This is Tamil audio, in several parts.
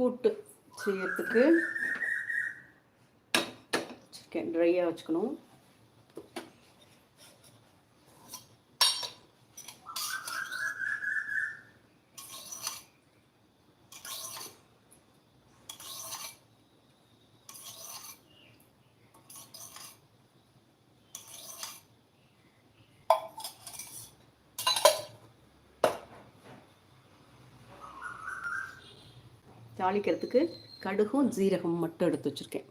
கூட்டு செய்யறதுக்கு சிக்கன் ட்ரையாக வச்சுக்கணும். தாளிக்கிறதுக்கு கடுகும் ஜீரகம் மட்டும் எடுத்து வச்சுருக்கேன்.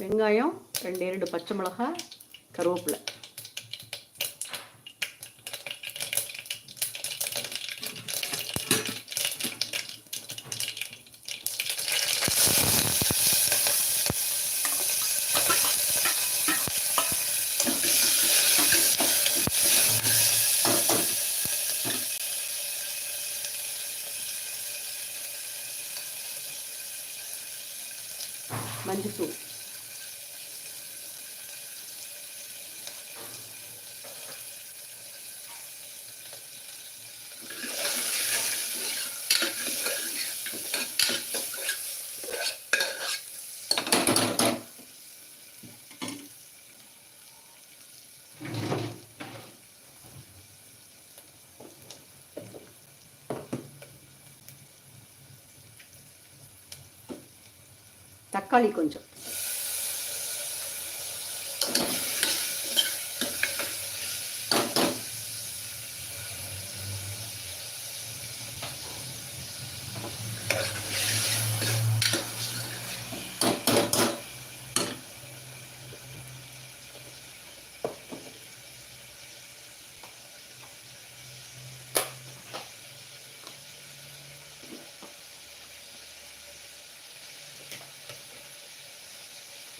வெங்காயம் ரெண்டு இரண்டு பச்சை மிளகாய் கருவேப்பிலை. மஞ்சள்தூள் தக்காளி கொஞ்சம்.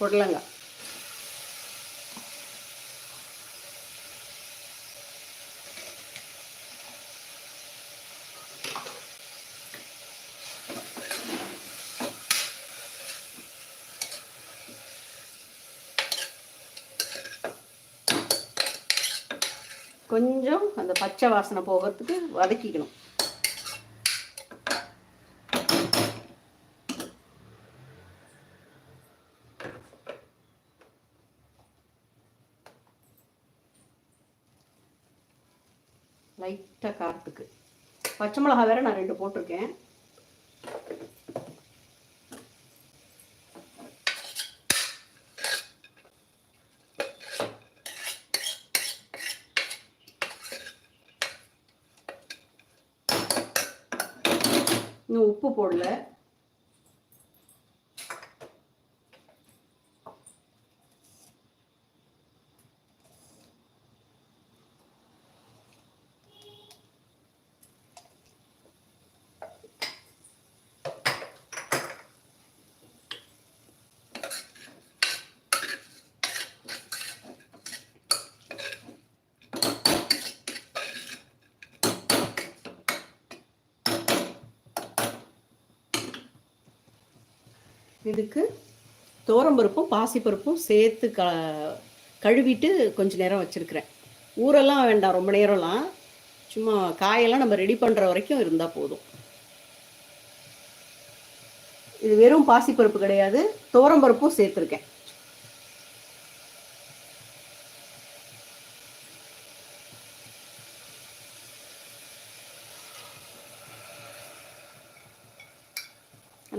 புடலங்காய் கொஞ்சம் அந்த பச்சை வாசனை போகிறதுக்கு வதக்கிக்கணும். பச்சை காரத்துக்கு. பச்சை மிளகா வேற நான் ரெண்டு போட்டிருக்கேன். இன்னும் உப்பு போடல. இதுக்கு தோரம்பருப்பும் பாசிப்பருப்பும் சேர்த்து க கழுவிட்டு கொஞ்ச நேரம் வச்சுருக்கிறேன். ஊரெல்லாம் வேண்டாம் ரொம்ப நேரம்லாம். சும்மா காயெல்லாம் நம்ம ரெடி பண்ணுற வரைக்கும் இருந்தால் போதும். இது வெறும் பாசிப்பருப்பு கிடையாது தோரம்பருப்பும் சேர்த்துருக்கேன்.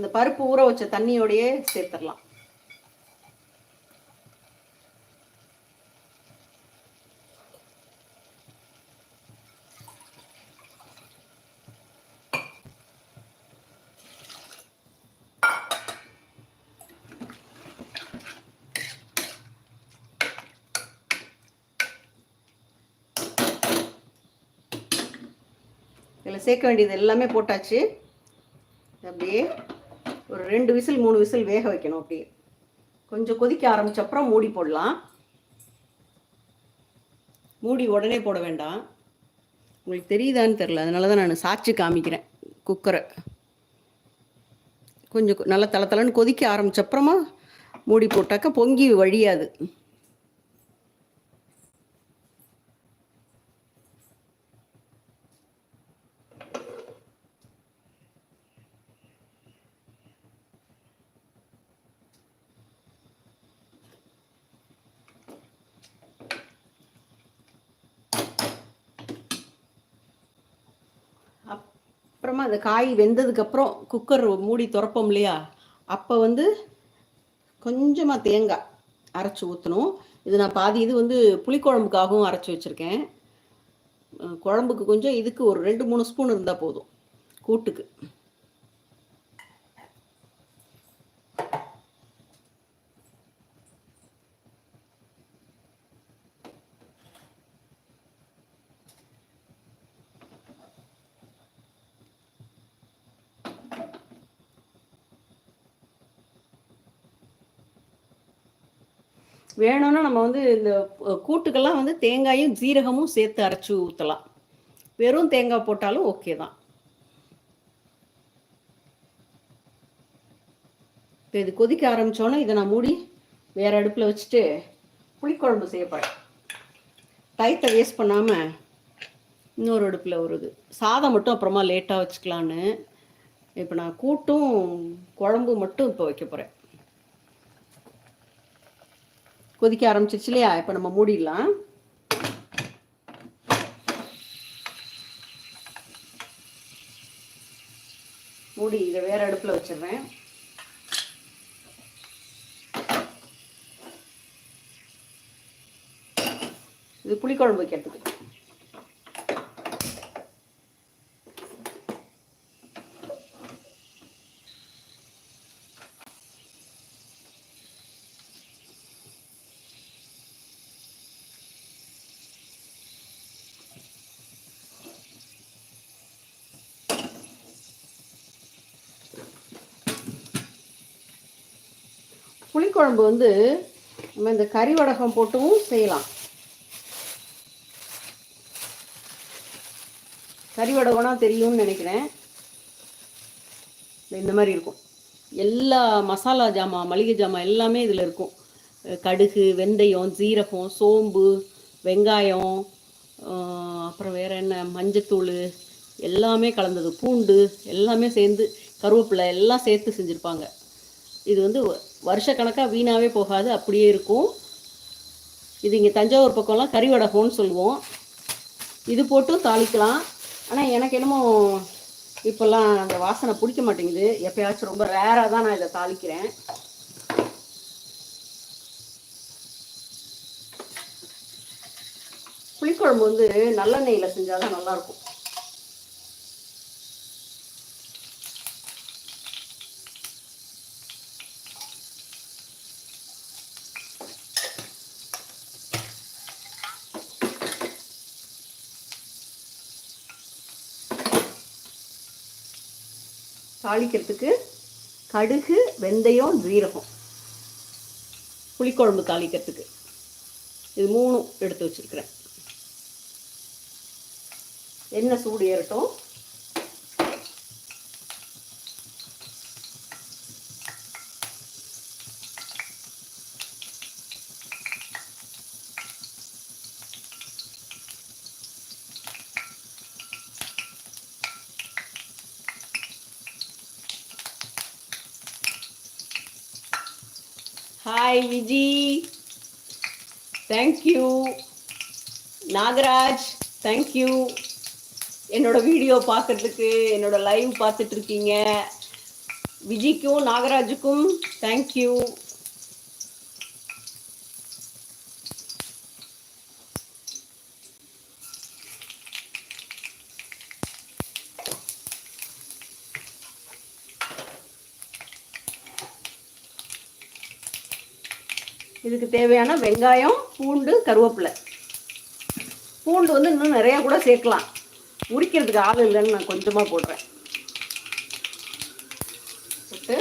அந்த பருப்பு ஊற வச்ச தண்ணியோடையே சேர்த்துடலாம். சேர்க்க வேண்டியது எல்லாமே போட்டாச்சு. அப்படியே ஒரு ரெண்டு விசில் மூணு விசில் வேக வைக்கணும் அப்படியே. கொஞ்சம் கொதிக்க ஆரம்பிச்ச அப்புறம் மூடி போடலாம். மூடி உடனே போட வேண்டாம். உங்களுக்கு தெரியுதான்னு தெரில அதனால தான் நான் சாட்சி காமிக்கிறேன். குக்கரை. கொஞ்சம் நல்லா தள தளன்னு கொதிக்க ஆரம்பிச்ச அப்புறமா மூடி போட்டாக்கா பொங்கி வழியாது. அப்புறமா அந்த காய் வெந்ததுக்கப்புறம் குக்கர் மூடி துறப்போம் இல்லையா? அப்போ வந்து கொஞ்சமாக தேங்காய் அரைச்சி ஊற்றணும் இது நான் பாதி இது வந்து புளிக்குழம்புக்காகவும் அரைச்சி வச்சுருக்கேன். குழம்புக்கு கொஞ்சம் இதுக்கு ஒரு ரெண்டு மூணு ஸ்பூன் இருந்தால் போதும். கூட்டுக்கு. வேணும்னா நம்ம வந்து இந்த கூட்டுக்கெல்லாம் வந்து தேங்காயும் ஜீரகமும் சேர்த்து அரைச்சி ஊற்றலாம் வெறும் தேங்காய் போட்டாலும் ஓகே தான். இப்போ இது கொதிக்க ஆரம்பிச்சோன்னே இதை நான் மூடி வேற அடுப்பில் வச்சுட்டு புளிக்குழம்பு செய்ய போகிறேன் டயத்தை வேஸ்ட் பண்ணாமல் இன்னொரு அடுப்பில் ஒரு இது சாதம் மட்டும் அப்புறமா லேட்டாக வச்சுக்கலான்னு. இப்போ நான் கூட்டும் குழம்பு மட்டும் இப்போ வைக்க போகிறேன் கொதிக்க ஆரம்பிச்சிருச்சு இல்லையா? இப்போ நம்ம மூடிடலாம். மூடி இதை வேற அடுப்பில் வச்சிடுறேன். இது புளிக்குழம்பு வைக்கிறதுக்கு. புளிக்குழம்பு வந்து நம்ம இந்த கறி வடகம் போட்டும் செய்யலாம். கறி வடகம்னா தெரியும்னு நினைக்கிறேன். இந்த மாதிரி இருக்கும். எல்லா மசாலா ஜாமான் மளிகை ஜாமான் எல்லாமே இதில் இருக்கும். கடுகு வெந்தயம் ஜீரகம் சோம்பு வெங்காயம் அப்புறம் வேறு என்ன? மஞ்சத்தூள் எல்லாமே கலந்தது. பூண்டு எல்லாமே சேர்ந்து கருவேப்பிலை எல்லாம் சேர்த்து செஞ்சுருப்பாங்க. இது வந்து வருஷக்கணக்காக வீணாகவே போகாது அப்படியே இருக்கும். இது இங்கே தஞ்சாவூர் பக்கம்லாம் கறி வடகம்னு சொல்லுவோம். இது போட்டும் தாளிக்கலாம். ஆனால் எனக்கு என்னமோ இப்போல்லாம் அந்த வாசனை பிடிக்க மாட்டேங்குது. எப்போயாச்சும் ரொம்ப ரேராக தான் நான் இதை தாளிக்கிறேன். புளிக்குழம்பு வந்து நல்லெண்ணெயில் செஞ்சால் தான் நல்லாயிருக்கும். தாளிக்கிறதுக்கு கடுகு வெந்தயம் ஜீரகம். புளிக்குழம்பு தாளிக்கிறதுக்கு. இது மூணும் எடுத்து வச்சிருக்கிறேன். எண்ணெய் சூடு ஏறட்டும். Thank you Nagaraj thank you என்னோட வீடியோ பார்க்கறதுக்கு என்னோட லைவ் பார்த்துட்டு இருக்கீங்க. விஜிக்கும் நாகராஜுக்கும் தேங்க்யூ இதுக்கு தேவையான வெங்காயம் பூண்டு கருவேப்பிலை. பூண்டு வந்து இன்னும் நிறையா கூட சேர்க்கலாம். உரிக்கிறதுக்கு ஆள் இல்லைன்னு நான் கொஞ்சமாக போடுறேன் போட்டு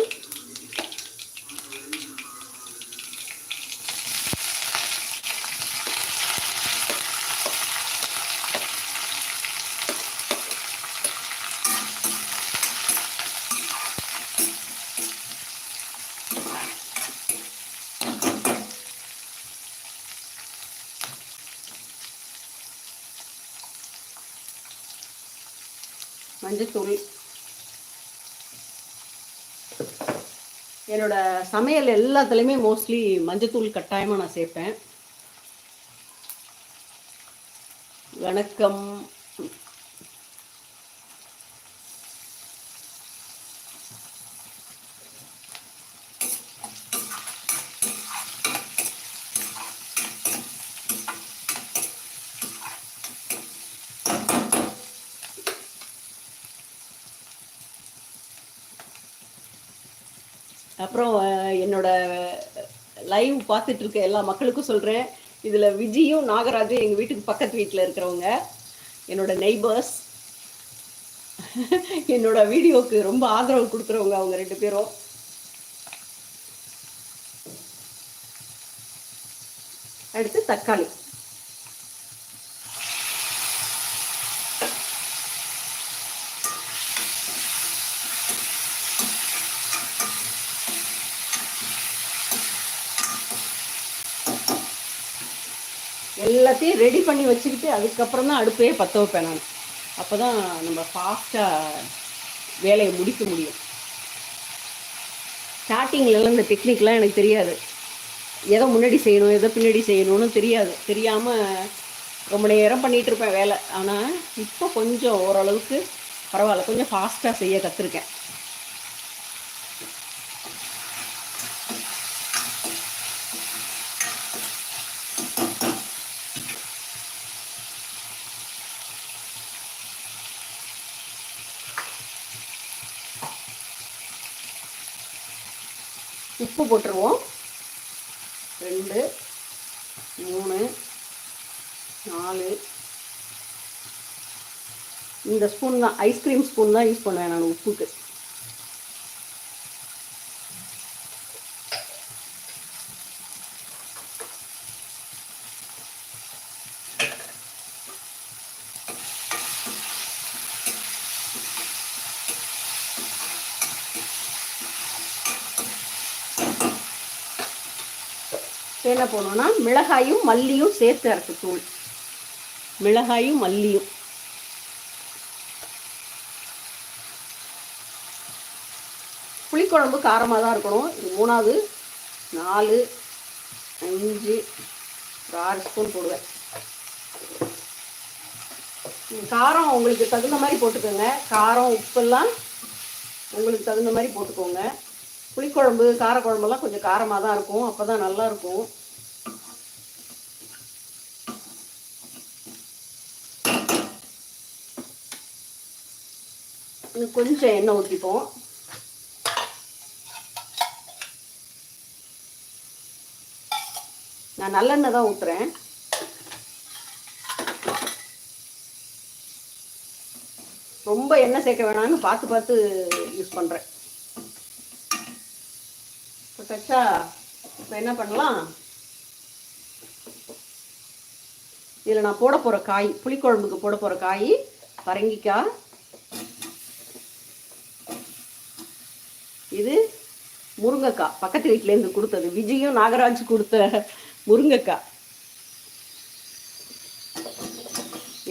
மஞ்சத்தூள் என்னோட சமையல் எல்லாத்துலேயுமே மோஸ்ட்லி மஞ்சத்தூள் கட்டாயமாக நான் சேர்ப்பேன். வணக்கம் அப்புறம் அஹ், என்னோட லைவ் பார்த்துட்டு இருக்க எல்லா மக்களுக்கும் சொல்கிறேன் இதில் விஜயும் நாகராஜும் எங்கள் வீட்டுக்கு பக்கத்து வீட்டில் இருக்கிறவங்க. என்னோட நெய்பர்ஸ் என்னோட வீடியோவுக்கு ரொம்ப ஆதரவு கொடுக்குறவங்க அவங்க ரெண்டு பேரும். அடுத்து தக்காளி. எல்லாத்தையும் ரெடி பண்ணி வச்சுக்கிட்டு அதுக்கப்புறம் தான் அடுப்பையே பற்ற வைப்பேன் நான். அப்போ தான் நம்ம ஃபாஸ்ட்டாக வேலையை முடிக்க முடியும். ஸ்டார்டிங்லலாம் இந்த டெக்னிக்லாம் எனக்கு தெரியாது. எதை முன்னாடி செய்யணும் எதை பின்னாடி செய்யணும்னு தெரியாது. தெரியாமல் ரொம்ப நேரம் பண்ணிகிட்டு இருப்பேன் வேலை. ஆனால் இப்போ கொஞ்சம் ஓரளவுக்கு பரவாயில்ல. கொஞ்சம் ஃபாஸ்ட்டாக செய்ய கற்றுருக்கேன் உப்பு போட்டுருவோம். ரெண்டு மூணு நாலு. இந்த ஸ்பூன் தான் ஐஸ்கிரீம் ஸ்பூன் தான் யூஸ் பண்ணுவேன் நான் உப்புக்கு. என்ன போடணும்னா மிளகாயும் மல்லியும் சேர்த்து அரைச்ச தூள் மிளகாயும் மல்லியும். புளிக்குழம்பு காரமாக தான் இருக்கணும் மூணாவது நாலு அஞ்சு ஒரு ஆறு ஸ்பூன் போடுவேன். காரம் உங்களுக்கு தகுந்த மாதிரி போட்டுக்கோங்க. காரம் உப்பெல்லாம் உங்களுக்கு தகுந்த மாதிரி போட்டுக்கோங்க. புளிக்குழம்பு காரக்குழம்பெல்லாம் கொஞ்சம் காரமாக தான் இருக்கும். அப்போ தான் நல்லா கொஞ்சம் எண்ணெய் ஊற்றிப்போம் நான் நல்லெண்ணெய் தான் ஊற்றுறேன் ரொம்ப எண்ணெய் சேர்க்க வேணாம்னு பார்த்து பார்த்து யூஸ் பண்ணுறேன் போட்டாச்சா இப்போ என்ன பண்ணலாம்? இதில் நான் போட போகிற காய் புளிக்குழம்புக்கு போட போகிற காய் பரங்கிக்காய் இது முருங்கைக்காய் பக்கத்து வீட்டிலேருந்து கொடுத்தது. விஜயும் நாகராஜ் கொடுத்த முருங்கைக்காய்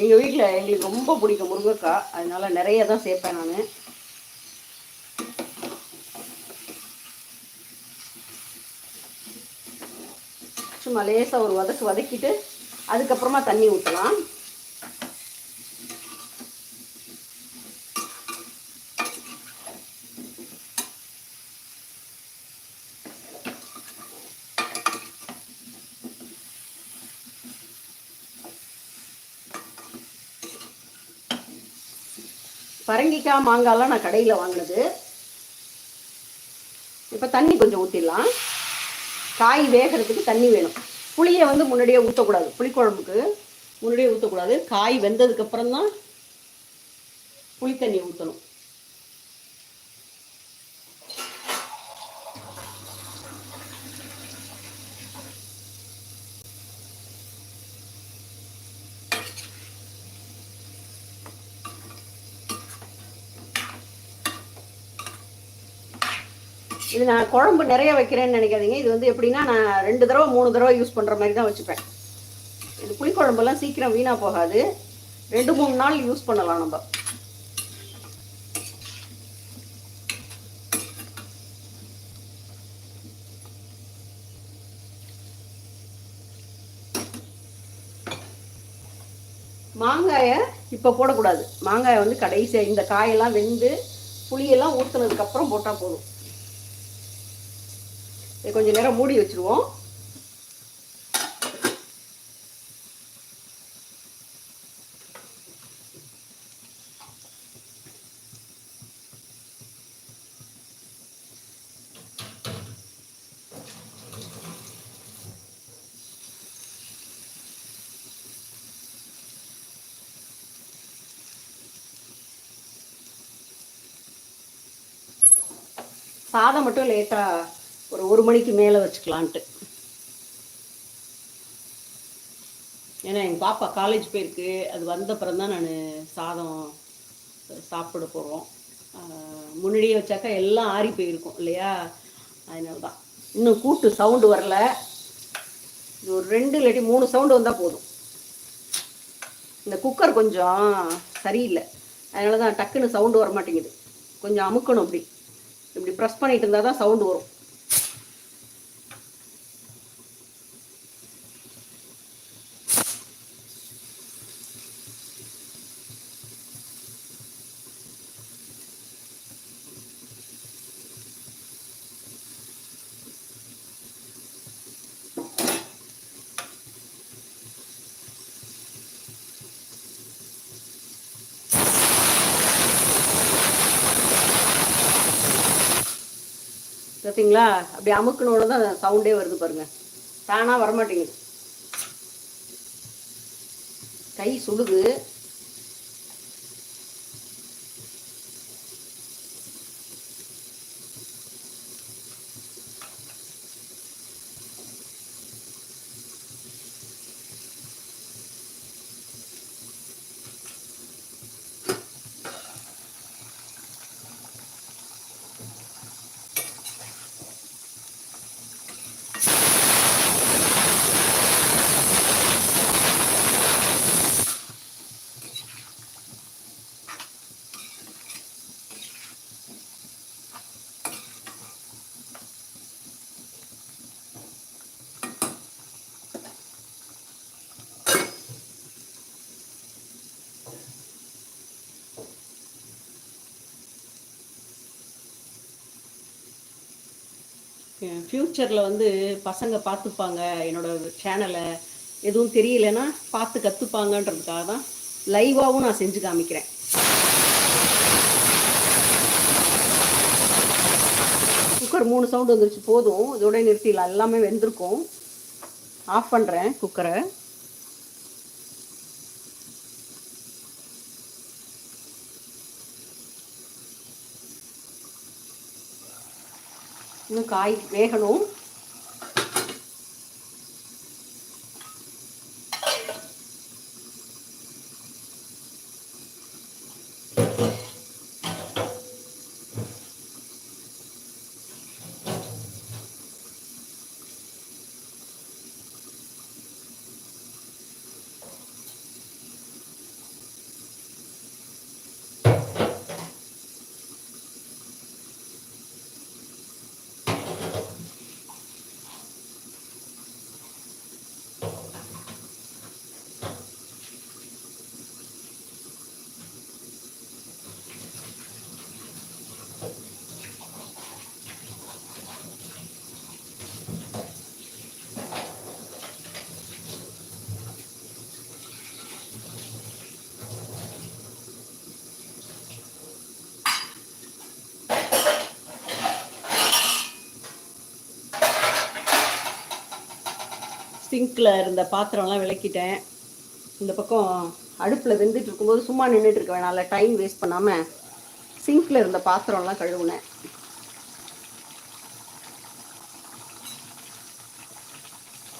எங்கள் வீட்டில் எங்களுக்கு ரொம்ப பிடிக்கும் முருங்கைக்காய் அதனால் நிறைய தான் சேர்ப்பேன் நான். சும்மா லேசாக ஒரு வதக்கு வதக்கிட்டு அதுக்கப்புறமா தண்ணி ஊற்றலாம் பரங்கிக்காய் மாங்காய்லாம் நான் கடையில் வாங்கினது. இப்போ தண்ணி கொஞ்சம் ஊற்றிடலாம் காய் வேகிறதுக்கு தண்ணி வேணும். புளியை வந்து முன்னாடியே ஊற்றக்கூடாது புளிக்குழம்புக்கு முன்னாடியே ஊற்றக்கூடாது காய் வெந்ததுக்கப்புறம் தான் புளி தண்ணி ஊற்றணும் இது நான் குழம்பு நிறைய வைக்கிறேன்னு நினைக்காதீங்க. இது வந்து எப்படின்னா நான் ரெண்டு தடவை மூணு தடவை யூஸ் பண்ணுற மாதிரி தான் வச்சுப்பேன். இது புளிக்குழம்புலாம் சீக்கிரம் வீணாக போகாது. ரெண்டு மூணு நாள் யூஸ் பண்ணலாம் நம்ம. மாங்காயை இப்போ போடக்கூடாது. மாங்காயை வந்து கடைசியாக இந்த காயெல்லாம் வெந்து புளியெல்லாம் ஊற்றுனதுக்கப்புறம் போட்டால் போதும். இதை கொஞ்சம் நேரம் மூடி வச்சுருவோம். சாதம் மட்டும் லேட்டாக ஒரு ஒரு மணிக்கு மேலே வச்சுக்கலான்ட்டு. ஏன்னா எங்கள் பாப்பா காலேஜ் போயிருக்கு. அது வந்த அப்புறம் தான் நான் சாதம் சாப்பிட போகிறோம் முன்னாடியே வச்சாக்கா எல்லாம் ஆறி போயிருக்கும் இல்லையா? அதனால தான் இன்னும் கூட்டு சவுண்டு வரல. இது ஒரு ரெண்டு இல்லாட்டி மூணு சவுண்டு வந்தால் போதும். இந்த குக்கர் கொஞ்சம் சரியில்லை. அதனால தான் டக்குன்னு சவுண்டு வர மாட்டேங்குது கொஞ்சம் அமுக்கணும் அப்படி. இப்படி ப்ரெஸ் பண்ணிட்டு இருந்தால் தான் சவுண்டு வரும். பார்த்தீங்களா அப்படி அமுக்கணும்னு தான் சவுண்டே வருது பாருங்க. தானாக வரமாட்டேங்குது. கை சுடுது ஃப்யூச்சரில் வந்து பசங்க பார்த்துப்பாங்க என்னோட சேனலை எதுவும் தெரியலன்னா பார்த்து கற்றுப்பாங்கன்றதுக்காக தான் லைவாகவும் நான் செஞ்சு காமிக்கிறேன். குக்கர் மூணு சவுண்டு வந்துருச்சு போதும். இதோட நிறுத்திடலாம். எல்லாமே வெந்திருக்கும். ஆஃப் பண்ணுறேன் குக்கரை இன்னும் காய் வேகணும். சிங்கில் இருந்த பாத்திரம்லாம் விளக்கிட்டேன். இந்த பக்கம் அடுப்பில் வெந்துட்டு இருக்கும்போது சும்மா நின்றுட்டு இருக்க வேணாம்ல டைம் வேஸ்ட் பண்ணாமல் சிங்க்ல இருந்த பாத்திரம்லாம் கழுவுனேன்.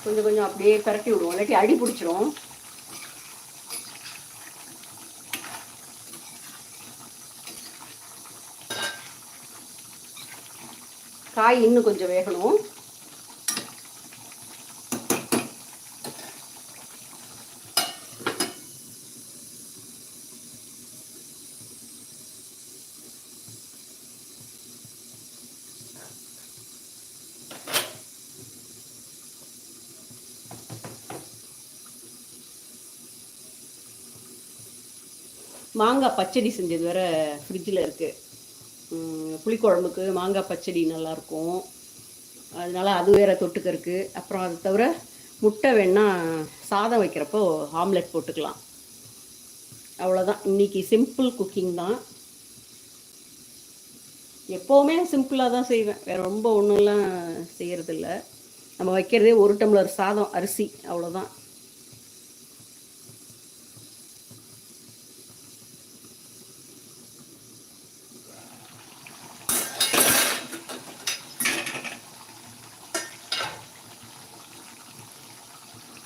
கொஞ்சம் கொஞ்சம் அப்படியே பரட்டி விடுவோம். இல்லாட்டி அடி பிடிச்சிரும். காய் இன்னும் கொஞ்சம் வேகணும். மாங்காய் பச்சடி செஞ்சது வேறு ஃப்ரிட்ஜில் இருக்குது புளிக்குழம்புக்கு மாங்காய் பச்சடி நல்லாயிருக்கும் அதனால் அது வேறு தொட்டுக்கருக்கு அப்புறம் அது தவிர முட்டை வேணால் சாதம் வைக்கிறப்போ ஆம்லெட் போட்டுக்கலாம். அவ்வளோதான் இன்னைக்கு சிம்பிள் குக்கிங் தான். எப்போவுமே சிம்பிளாக தான் செய்வேன். வேறு ரொம்ப ஒன்றும்லாம் செய்கிறதில்ல நம்ம வைக்கிறதே ஒரு டம்ளர் சாதம் அரிசி அவ்வளோதான்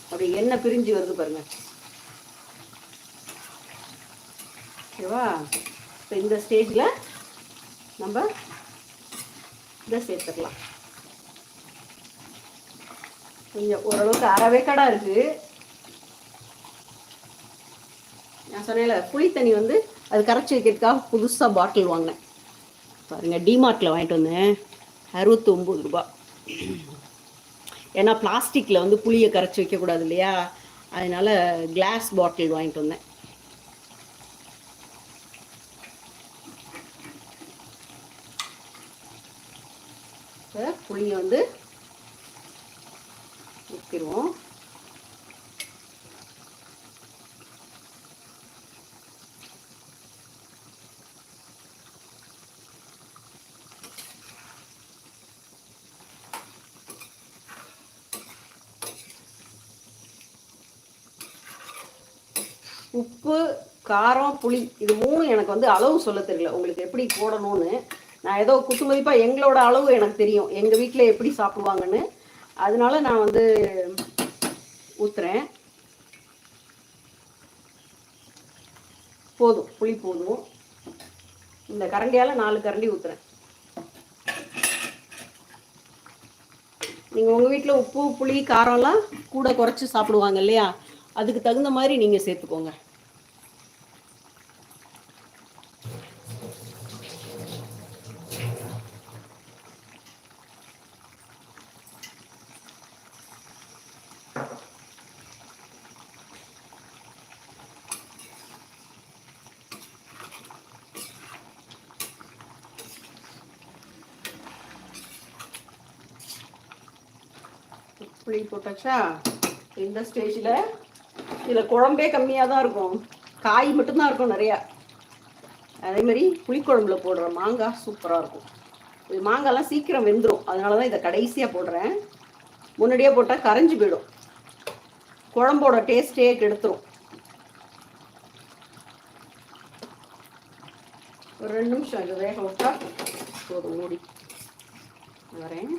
அப்படி எண்ணெய் பிரிஞ்சு வருது பாருங்க. ஓகேவா? இப்போ இந்த ஸ்டேஜில் நம்ம இதை சேர்த்துக்கலாம். கொஞ்சம் ஓரளவுக்கு அறவே கடை இருக்குது நான் சொன்னேன்ல புளி தண்ணி வந்து அது கரைச்சி வைக்கிறதுக்காக புதுசாக பாட்டில் வாங்கினேன். பாருங்கள் டிமார்ட்டில் வாங்கிட்டு வந்தேன். அறுபத்தொம்பது ரூபா ஏன்னா பிளாஸ்டிக்கில் வந்து புளியை கரைச்சி வைக்கக்கூடாது இல்லையா அதனால் கிளாஸ் பாட்டில் வாங்கிட்டு வந்தேன். புளியை வந்து ஊற்றிடுவோம் உப்பு காரம் புளி இது மூணும் எனக்கு வந்து அளவு சொல்ல தெரியல. உங்களுக்கு எப்படி போடணும்னு நான் ஏதோ குத்துமதிப்பாக எங்களோட அளவு எனக்கு தெரியும். எங்கள் வீட்டில் எப்படி சாப்பிடுவாங்கன்னு. அதனால நான் வந்து ஊற்றுறேன் போதும் புளி போதும். இந்த கரண்டியால் நாலு கரண்டி ஊற்றுறேன் நீங்கள் உங்கள் வீட்டில் உப்பு புளி காரம்லாம் கூட குறைச்சி சாப்பிடுவாங்க இல்லையா? அதுக்கு தகுந்த மாதிரி நீங்கள் சேர்த்துக்கோங்க புளி போட்டாச்சா? இந்த ஸ்டேஜில் இதில் குழம்பே கம்மியாக தான் இருக்கும். காய் மட்டும்தான் இருக்கும் நிறையா. அதே மாதிரி புளிக்குழம்புல போடுற மாங்காய் சூப்பராக இருக்கும். இது மாங்காய்லாம் சீக்கிரம் வெந்துடும் அதனால தான் இதை கடைசியாக போடுறேன். முன்னாடியே போட்டால் கரைஞ்சி போயிடும். குழம்போட டேஸ்ட்டே கெடுத்துரும். ஒரு ரெண்டு நிமிஷம் இதை வேக விட்டா போதும் மூடி. வரேன்.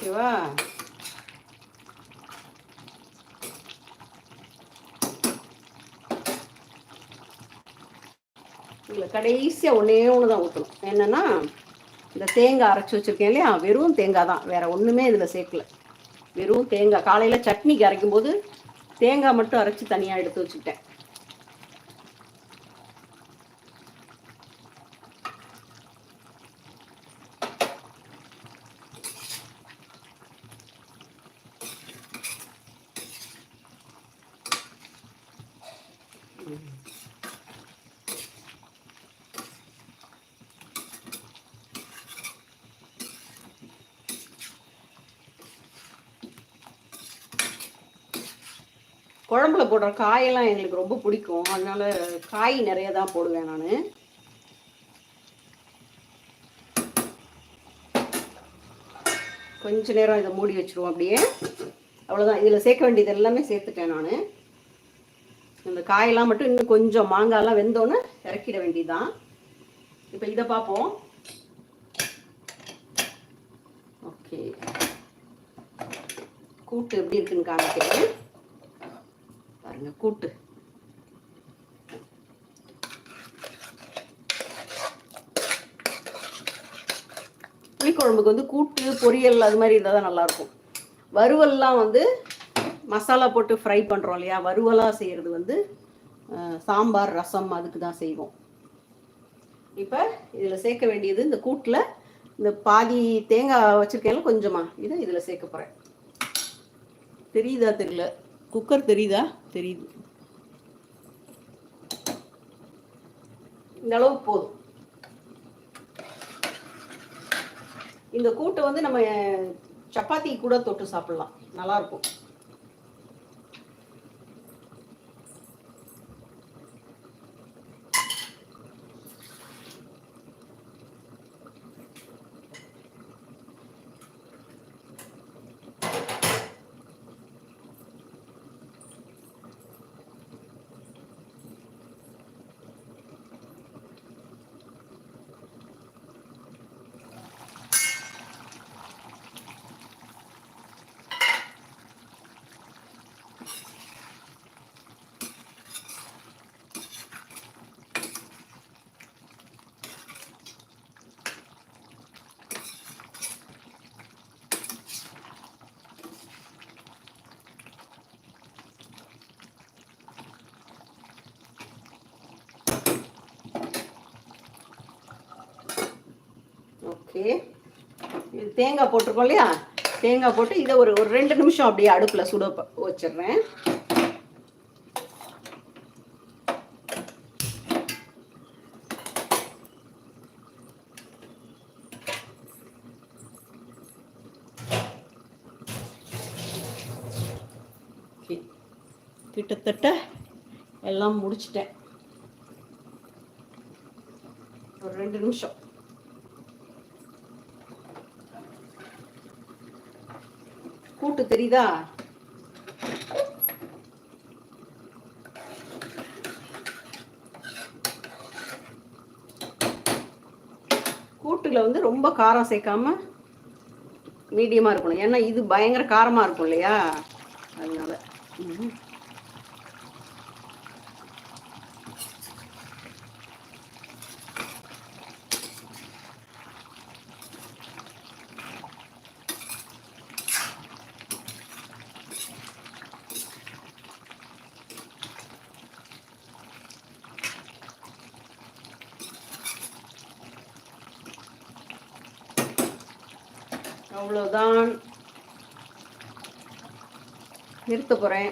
ஓகேவா இதில் கடைசியாக ஒன்றே ஒன்று தான் ஊற்றணும் என்னென்னா இந்த தேங்காய் அரைச்சி வச்சுருக்கேன் இல்லையா? வெறும் தேங்காய் தான். வேறு ஒன்றுமே இதில் சேர்க்கல. வெறும் தேங்காய். காலையில் சட்னிக்கு அரைக்கும் போது தேங்காய் மட்டும் அரைச்சி தனியாக எடுத்து வச்சுக்கிட்டேன். போடுற காயெல்லாம் எங்களுக்கு ரொம்ப பிடிக்கும். அதனால காய் நிறைய தான் போடுவேன் நான். கொஞ்ச நேரம் இதை மூடி வச்சுருவோம் அப்படியே. அவ்வளோதான் இதில் சேர்க்க வேண்டியது எல்லாமே சேர்த்துட்டேன் நான். இந்த காயெல்லாம் மட்டும் இன்னும் கொஞ்சம் மாங்காயெல்லாம் வெந்தோன்னு இறக்கிட வேண்டியதுதான். இப்போ இதை பார்ப்போம். ஓகே கூட்டு எப்படி இருக்குன்னு காமிக்கிறேன். பாருங்க கூட்டு. புளிக்குழம்புக்கு வந்து கூட்டு பொரியல் அது மாதிரி இருந்தால் தான் நல்லாயிருக்கும். வறுவல்லாம் வந்து மசாலா போட்டு ஃப்ரை பண்ணுறோம் இல்லையா? வறுவலாக செய்கிறது வந்து சாம்பார் ரசம் அதுக்கு தான் செய்வோம். இப்போ இதில் சேர்க்க வேண்டியது இந்த கூட்டில் இந்த பாதி தேங்காய் வச்சுருக்கேன்ல கொஞ்சமாக இதை இதில் சேர்க்க போகிறேன் தெரியுதா தெரியல? குக்கர் தெரியுதா? தெரியுது. இந்த அளவுக்கு போதும். இந்த கூட்டை வந்து நம்ம சப்பாத்தி கூட தொட்டு சாப்பிடலாம். நல்லா இருக்கும் ஓகே. இது தேங்காய் போட்டிருக்கோம் இல்லையா? தேங்காய் போட்டு இதை ஒரு ஒரு ரெண்டு நிமிஷம் அப்படியே அடுப்பில் சுட வச்சிடுறேன். கிட்டத்தட்ட எல்லாம் முடிச்சிட்டேன். ஒரு ரெண்டு நிமிஷம். கூட்டு தெரியுதா? கூட்டுல வந்து ரொம்ப காரம் சேர்க்காம மீடியமா இருக்கணும். ஏன்னா இது பயங்கர காரமா இருக்கும் இல்லையா? அதனால. அவ்வளோதான் நிறுத்த போகிறேன்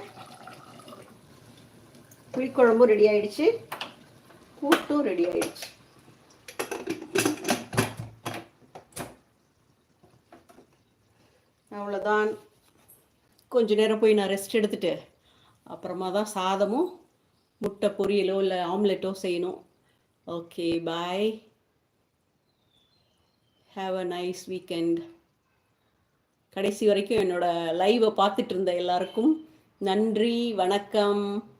புளிக்குழம்பும் ரெடி ஆயிடுச்சு. கூட்டும் ரெடி ஆயிடுச்சு. அவ்வளோதான் கொஞ்ச நேரம் போய் நான் ரெஸ்ட் எடுத்துட்டு அப்புறமா தான் சாதமும் முட்டை பொரியலோ இல்லை ஆம்லெட்டோ செய்யணும். Okay bye have a nice weekend கடைசி வரைக்கும் என்னோட லைவை பார்த்துட்டு இருந்த எல்லாருக்கும் நன்றி வணக்கம்.